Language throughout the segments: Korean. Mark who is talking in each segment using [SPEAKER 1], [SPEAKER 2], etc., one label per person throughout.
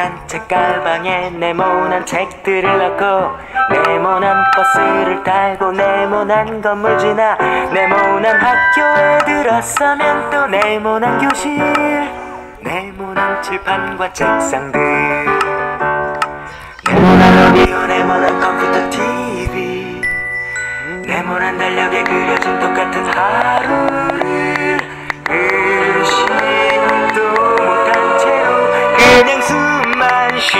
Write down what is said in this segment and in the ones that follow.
[SPEAKER 1] 네모난 책가방에 네모난 책들을 넣고 네모난 버스를 타고 네모난 건물 지나 네모난 학교에 들어서면 또 네모난 교실 네모난 칠판과 책상들 네모난 라디오 네모난 컴퓨터 TV 네모난 달력에 그려진 똑같은 하루 希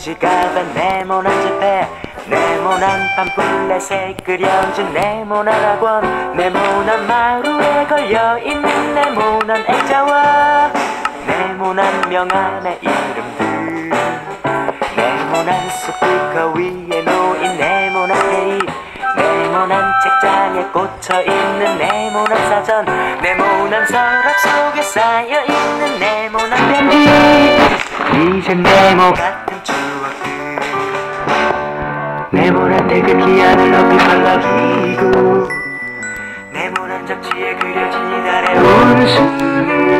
[SPEAKER 1] 지갑엔 네모난 지폐 네모난 팜플렛에 그려진 네모난 학원 네모난 마루에 걸려있는 네모난 액자와 네모난 명함의 이름들. 네모난 스피커 위에 놓인 네모난 테이프 네모난 책장에 꽂혀있는 네모난 사전 네모난 서랍 속에 쌓여있는 네모난 편지 이젠 네모 추억들 네모난 태극기 하늘 높이 발라주고 네모난 잡지에 그려진 이달의 온수 희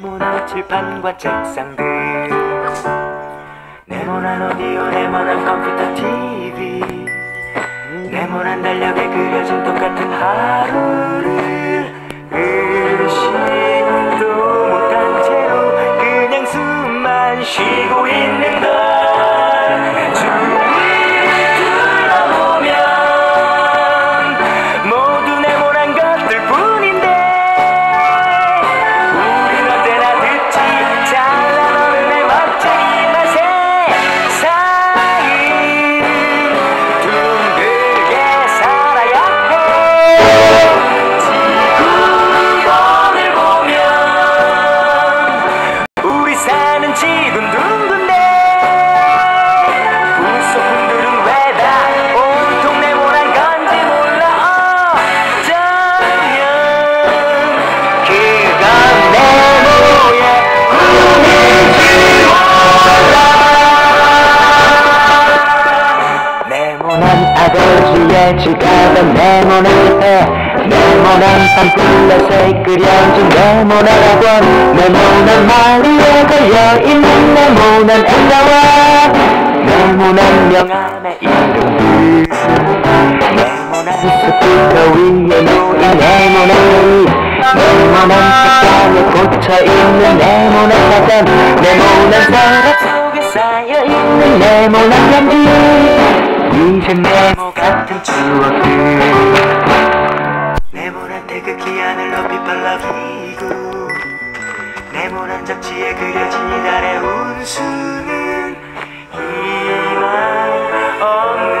[SPEAKER 1] 네모난 칠판과 책상들 네모난 오디오 네모난 컴퓨터 TV 불러서 끓여준 네모나라곤 네모난 머리에 걸려있는 네모난 애자와 네모난 명함의 이름들 네모난 스피커 위에 놓인 네모난 종이 네모난 책상에 꽂혀있는 네모난 사전 네모난 서랍 속에 쌓여있는 네모난 편지 이제 네모 같은 추억들 높이 발라기고 네모난 잡지에 그려진 이달의 운수는 희망 없는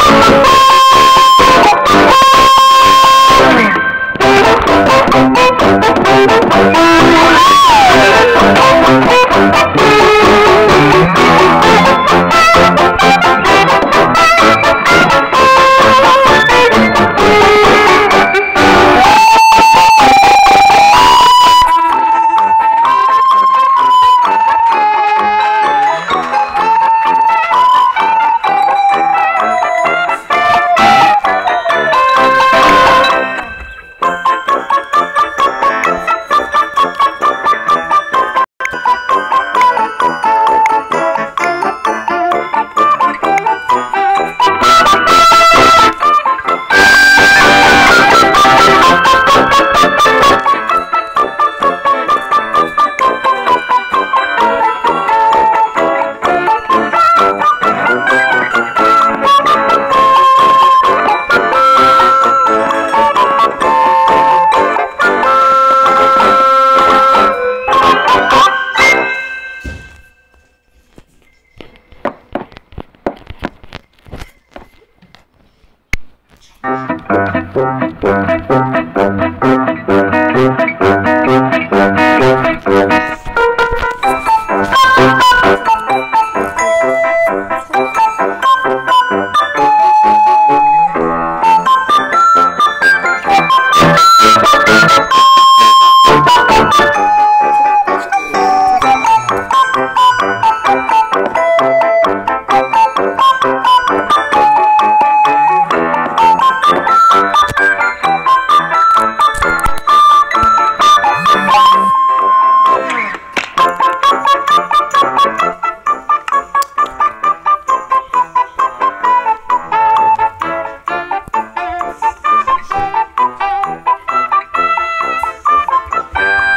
[SPEAKER 2] Thank you.